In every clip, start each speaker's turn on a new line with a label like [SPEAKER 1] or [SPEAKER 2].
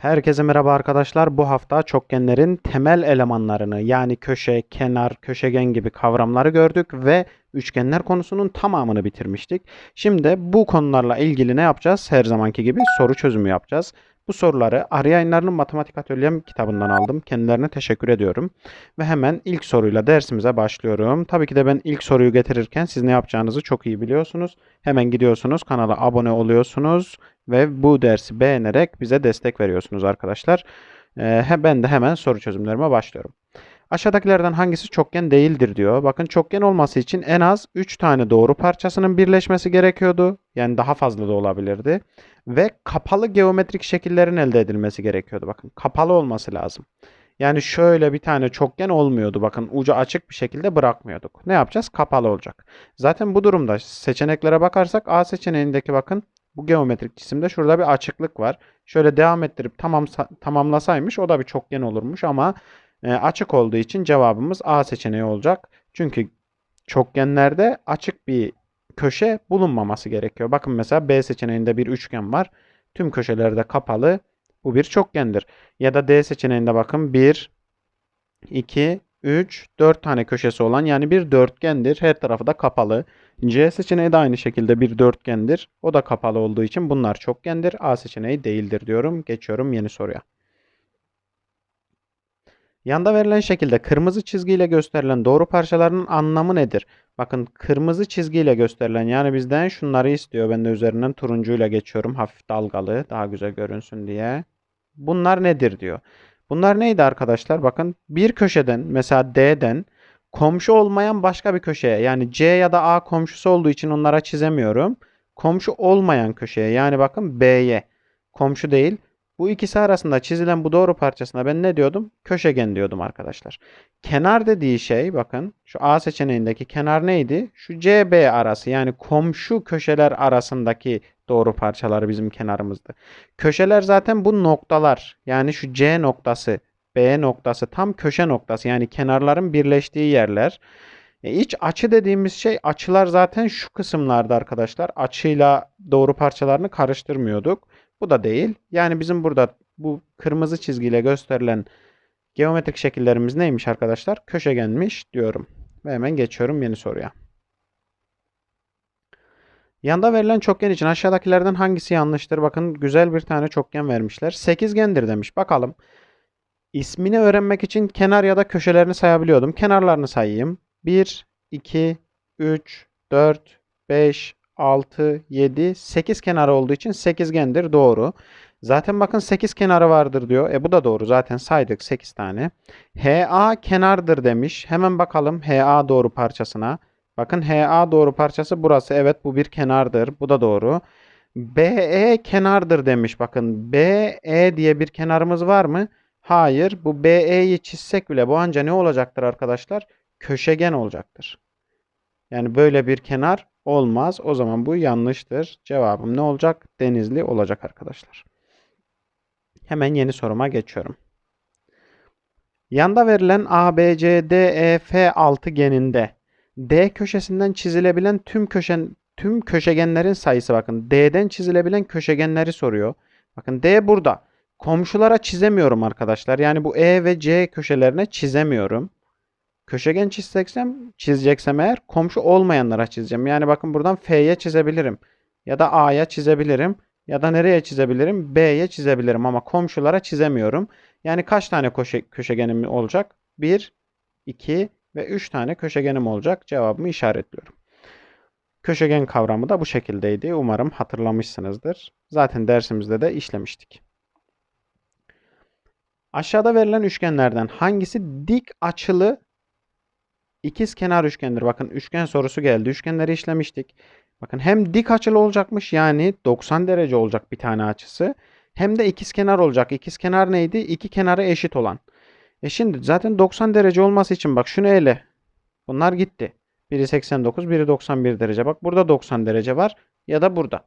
[SPEAKER 1] Herkese merhaba arkadaşlar. Bu hafta çokgenlerin temel elemanlarını yani köşe, kenar, köşegen gibi kavramları gördük ve üçgenler konusunun tamamını bitirmiştik. Şimdi bu konularla ilgili ne yapacağız? Her zamanki gibi soru çözümü yapacağız. Bu soruları Arı Yayınları'nın Matematik Atölyem kitabından aldım. Kendilerine teşekkür ediyorum. Ve hemen ilk soruyla dersimize başlıyorum. Tabii ki de ben ilk soruyu getirirken siz ne yapacağınızı çok iyi biliyorsunuz. Hemen gidiyorsunuz, kanala abone oluyorsunuz ve bu dersi beğenerek bize destek veriyorsunuz arkadaşlar. Ee, ben de hemen soru çözümlerime başlıyorum. Aşağıdakilerden hangisi çokgen değildir diyor. Bakın çokgen olması için en az 3 tane doğru parçasının birleşmesi gerekiyordu. Yani daha fazla da olabilirdi. Ve kapalı geometrik şekillerin elde edilmesi gerekiyordu. Bakın kapalı olması lazım. Yani şöyle bir tane çokgen olmuyordu. Bakın ucu açık bir şekilde bırakmıyorduk. Ne yapacağız? Kapalı olacak. Zaten bu durumda seçeneklere bakarsak A seçeneğindeki bakın bu geometrik cisimde şurada bir açıklık var. Şöyle devam ettirip tamam tamamlasaymış o da bir çokgen olurmuş ama e, açık olduğu için cevabımız A seçeneği olacak. Çünkü çokgenlerde açık bir köşe bulunmaması gerekiyor. Bakın mesela B seçeneğinde bir üçgen var. Tüm köşeleri de kapalı. Bu bir çokgendir. Ya da D seçeneğinde bakın 1, 2, 3, 4 tane köşesi olan yani bir dörtgendir. Her tarafı da kapalı. C seçeneği de aynı şekilde bir dörtgendir. O da kapalı olduğu için bunlar çokgendir. A seçeneği değildir diyorum. Geçiyorum yeni soruya. Yanda verilen şekilde kırmızı çizgiyle gösterilen doğru parçaların anlamı nedir? Bakın kırmızı çizgiyle gösterilen yani bizden şunları istiyor. Ben de üzerinden turuncuyla geçiyorum. Hafif dalgalı daha güzel görünsün diye. Bunlar nedir diyor. Bunlar neydi arkadaşlar? Bakın bir köşeden mesela D'den komşu olmayan başka bir köşeye yani C ya da A komşusu olduğu için onlara çizemiyorum. Komşu olmayan köşeye yani bakın B'ye komşu değil. Bu ikisi arasında çizilen bu doğru parçasına ben ne diyordum? Köşegen diyordum arkadaşlar. Kenar dediği şey bakın şu A seçeneğindeki kenar neydi? Şu CB arası yani komşu köşeler arasındaki doğru parçaları bizim kenarımızdı. Köşeler zaten bu noktalar. Yani şu C noktası, B noktası tam köşe noktası. Yani kenarların birleştiği yerler. E, iç açı dediğimiz şey açılar zaten şu kısımlarda arkadaşlar. Açıyla doğru parçalarını karıştırmıyorduk. Bu da değil. Yani bizim burada bu kırmızı çizgiyle gösterilen geometrik şekillerimiz neymiş arkadaşlar? Köşegenmiş diyorum. Ve hemen geçiyorum yeni soruya. Yanda verilen çokgen için aşağıdakilerden hangisi yanlıştır? Bakın güzel bir tane çokgen vermişler. Sekizgendir demiş. Bakalım. İsmini öğrenmek için kenar ya da köşelerini sayabiliyordum. Kenarlarını sayayım. 1, 2, 3, 4, 5, 6, 7, 8 kenarı olduğu için sekizgendir. Doğru. Zaten bakın 8 kenarı vardır diyor. E bu da doğru. Zaten saydık 8 tane. HA kenardır demiş. Hemen bakalım HA doğru parçasına. Bakın HA doğru parçası burası. Evet bu bir kenardır. Bu da doğru. BE kenardır demiş. Bakın BE diye bir kenarımız var mı? Hayır. Bu BE'yi çizsek bile bu anca ne olacaktır arkadaşlar? Köşegen olacaktır. Yani böyle bir kenar olmaz. O zaman bu yanlıştır. Cevabım ne olacak? Denizli olacak arkadaşlar. Hemen yeni soruma geçiyorum. Yanda verilen ABCDEF altıgeninde D köşesinden çizilebilen tüm köşen tüm köşegenlerin sayısı bakın. D'den çizilebilen köşegenleri soruyor. Bakın D burada. Komşulara çizemiyorum arkadaşlar. Yani bu E ve C köşelerine çizemiyorum. Köşegen çizeceksem, çizeceksem eğer komşu olmayanlara çizeceğim. Yani bakın buradan F'ye çizebilirim. Ya da A'ya çizebilirim. Ya da nereye çizebilirim? B'ye çizebilirim ama komşulara çizemiyorum. Yani kaç tane köşe, köşegenim olacak? 1, 2 ve 3 tane köşegenim olacak. Cevabımı işaretliyorum. Köşegen kavramı da bu şekildeydi. Umarım hatırlamışsınızdır. Zaten dersimizde de işlemiştik. Aşağıda verilen üçgenlerden hangisi dik açılı ikiz kenar üçgendir? Bakın üçgen sorusu geldi. Üçgenleri işlemiştik. Bakın hem dik açılı olacakmış yani 90 derece olacak bir tane açısı. Hem de ikiz kenar olacak. İkiz kenar neydi? İki kenarı eşit olan. E şimdi zaten 90 derece olması için bak şunu ele. Bunlar gitti. Biri 89, biri 91 derece. Bak burada 90 derece var ya da burada.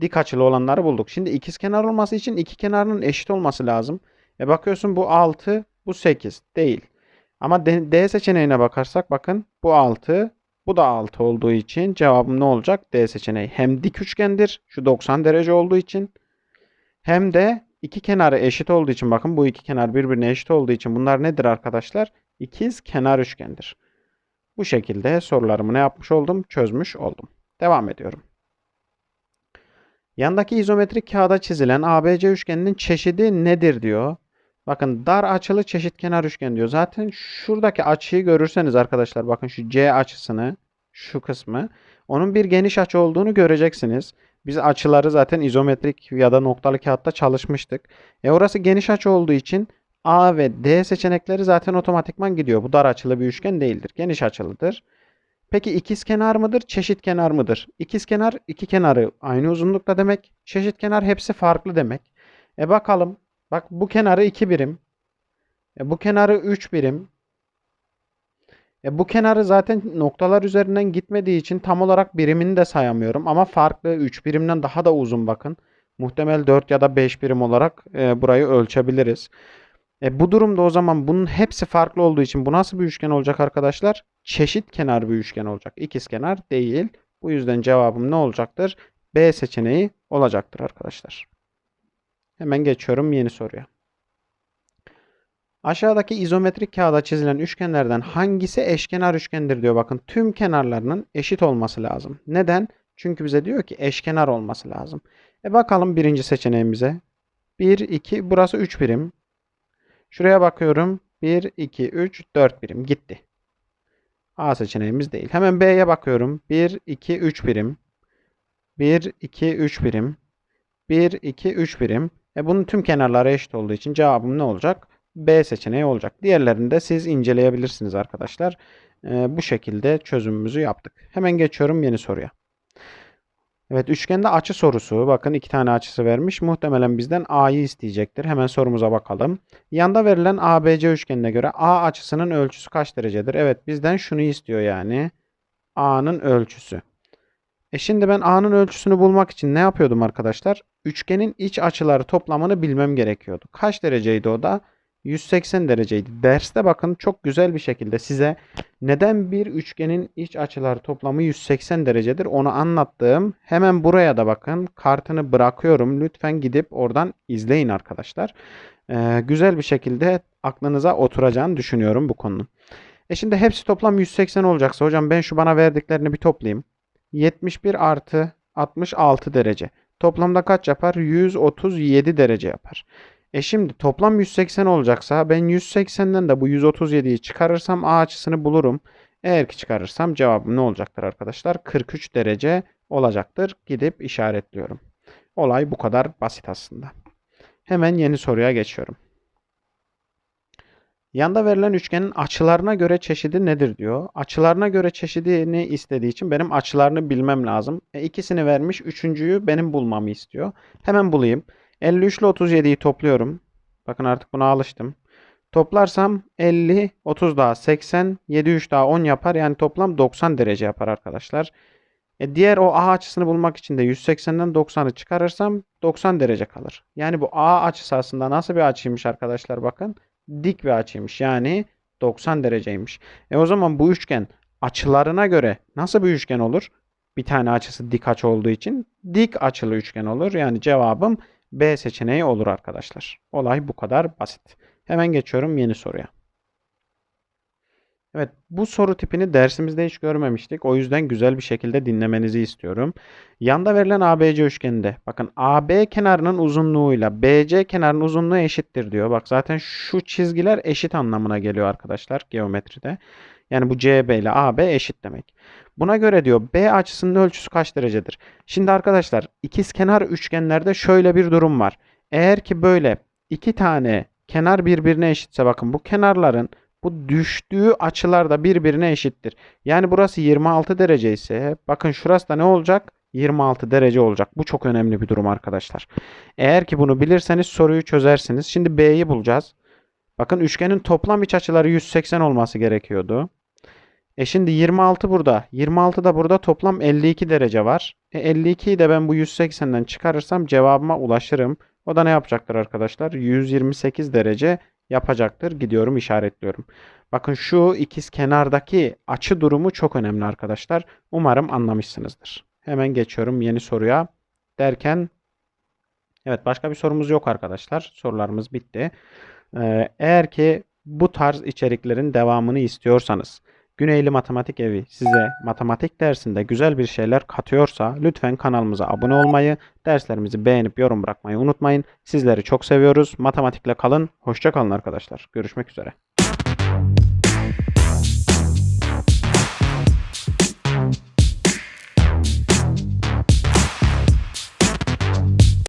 [SPEAKER 1] Dik açılı olanları bulduk. Şimdi ikiz kenar olması için iki kenarının eşit olması lazım. E bakıyorsun bu 6, bu 8 değil. Ama D, seçeneğine bakarsak bakın bu 6, bu da 6 olduğu için cevabım ne olacak? D seçeneği. Hem dik üçgendir şu 90 derece olduğu için hem de iki kenarı eşit olduğu için bakın bu iki kenar birbirine eşit olduğu için bunlar nedir arkadaşlar? İkiz kenar üçgendir. Bu şekilde sorularımı ne yapmış oldum? Çözmüş oldum. Devam ediyorum. Yandaki izometrik kağıda çizilen ABC üçgeninin çeşidi nedir diyor. Bakın dar açılı çeşitkenar üçgen diyor. Zaten şuradaki açıyı görürseniz arkadaşlar bakın şu C açısını şu kısmı onun bir geniş açı olduğunu göreceksiniz. Biz açıları zaten izometrik ya da noktalı kağıtta çalışmıştık. E orası geniş açı olduğu için A ve D seçenekleri zaten otomatikman gidiyor. Bu dar açılı bir üçgen değildir. Geniş açılıdır. Peki ikiz kenar mıdır, çeşit kenar mıdır? İkiz kenar iki kenarı aynı uzunlukta demek. Çeşit kenar hepsi farklı demek. E bakalım. Bak bu kenarı 2 birim. E bu kenarı 3 birim. E bu kenarı zaten noktalar üzerinden gitmediği için tam olarak birimini de sayamıyorum. Ama farklı 3 birimden daha da uzun bakın. Muhtemel 4 ya da 5 birim olarak e, burayı ölçebiliriz. E, bu durumda o zaman bunun hepsi farklı olduğu için bu nasıl bir üçgen olacak arkadaşlar? Çeşit kenar bir üçgen olacak. İkiz kenar değil. Bu yüzden cevabım ne olacaktır? B seçeneği olacaktır arkadaşlar. Hemen geçiyorum yeni soruya. Aşağıdaki izometrik kağıda çizilen üçgenlerden hangisi eşkenar üçgendir diyor. Bakın tüm kenarlarının eşit olması lazım. Neden? Çünkü bize diyor ki eşkenar olması lazım. E bakalım birinci seçeneğimize. 1, 2, burası 3 birim. Şuraya bakıyorum. 1, 2, 3, 4 birim gitti. A seçeneğimiz değil. Hemen B'ye bakıyorum. 1, 2, 3 birim. 1, 2, 3 birim. 1, 2, 3 birim. E bunun tüm kenarları eşit olduğu için cevabım ne olacak? B seçeneği olacak. Diğerlerini de siz inceleyebilirsiniz arkadaşlar. E, bu şekilde çözümümüzü yaptık. Hemen geçiyorum yeni soruya. Evet üçgende açı sorusu. Bakın iki tane açısı vermiş. Muhtemelen bizden A'yı isteyecektir. Hemen sorumuza bakalım. Yanda verilen ABC üçgenine göre A açısının ölçüsü kaç derecedir? Evet bizden şunu istiyor yani. A'nın ölçüsü. E şimdi ben A'nın ölçüsünü bulmak için ne yapıyordum arkadaşlar? Üçgenin iç açıları toplamını bilmem gerekiyordu. Kaç dereceydi o da? 180 dereceydi. Derste bakın çok güzel bir şekilde size neden bir üçgenin iç açıları toplamı 180 derecedir onu anlattığım. Hemen buraya da bakın kartını bırakıyorum. Lütfen gidip oradan izleyin arkadaşlar. Ee, güzel bir şekilde aklınıza oturacağını düşünüyorum bu konunun. E şimdi hepsi toplam 180 olacaksa hocam ben şu bana verdiklerini bir toplayayım. 71 artı 66 derece. Toplamda kaç yapar? 137 derece yapar. E şimdi toplam 180 olacaksa ben 180'den de bu 137'yi çıkarırsam A açısını bulurum. Eğer ki çıkarırsam cevabım ne olacaktır arkadaşlar? 43 derece olacaktır. Gidip işaretliyorum. Olay bu kadar basit aslında. Hemen yeni soruya geçiyorum. Yanda verilen üçgenin açılarına göre çeşidi nedir diyor. Açılarına göre çeşidini istediği için benim açılarını bilmem lazım. E, ikisini vermiş. Üçüncüyü benim bulmamı istiyor. Hemen bulayım. 53 ile 37'yi topluyorum. Bakın artık buna alıştım. Toplarsam 50, 30 daha 80, 7, 3 daha 10 yapar. Yani toplam 90 derece yapar arkadaşlar. E diğer o A açısını bulmak için de 180'den 90'ı çıkarırsam 90 derece kalır. Yani bu A açısı aslında nasıl bir açıymış arkadaşlar bakın. Dik bir açıymış. Yani 90 dereceymiş. E o zaman bu üçgen açılarına göre nasıl bir üçgen olur? Bir tane açısı dik açı olduğu için dik açılı üçgen olur. Yani cevabım B seçeneği olur arkadaşlar. Olay bu kadar basit. Hemen geçiyorum yeni soruya. Evet bu soru tipini dersimizde hiç görmemiştik. O yüzden güzel bir şekilde dinlemenizi istiyorum. Yanda verilen ABC üçgeninde bakın AB kenarının uzunluğuyla BC kenarının uzunluğu eşittir diyor. Bak zaten şu çizgiler eşit anlamına geliyor arkadaşlar geometride. Yani bu CB ile AB eşit demek. Buna göre diyor B açısının ölçüsü kaç derecedir? Şimdi arkadaşlar ikiz kenar üçgenlerde şöyle bir durum var. Eğer ki böyle iki tane kenar birbirine eşitse bakın bu kenarların bu düştüğü açılar da birbirine eşittir. Yani burası 26 derece ise bakın şurası da ne olacak? 26 derece olacak. Bu çok önemli bir durum arkadaşlar. Eğer ki bunu bilirseniz soruyu çözersiniz. Şimdi B'yi bulacağız. Bakın üçgenin toplam iç açıları 180 olması gerekiyordu. E şimdi 26 burada. 26 da burada toplam 52 derece var. E 52'yi de ben bu 180'den çıkarırsam cevabıma ulaşırım. O da ne yapacaktır arkadaşlar? 128 derece yapacaktır. Gidiyorum işaretliyorum. Bakın şu ikiz kenardaki açı durumu çok önemli arkadaşlar. Umarım anlamışsınızdır. Hemen geçiyorum yeni soruya. Derken Evet başka bir sorumuz yok arkadaşlar. Sorularımız bitti. Ee, eğer ki bu tarz içeriklerin devamını istiyorsanız Güneyli Matematik Evi size matematik dersinde güzel bir şeyler katıyorsa lütfen kanalımıza abone olmayı, derslerimizi beğenip yorum bırakmayı unutmayın. Sizleri çok seviyoruz. Matematikle kalın. Hoşça kalın arkadaşlar. Görüşmek üzere.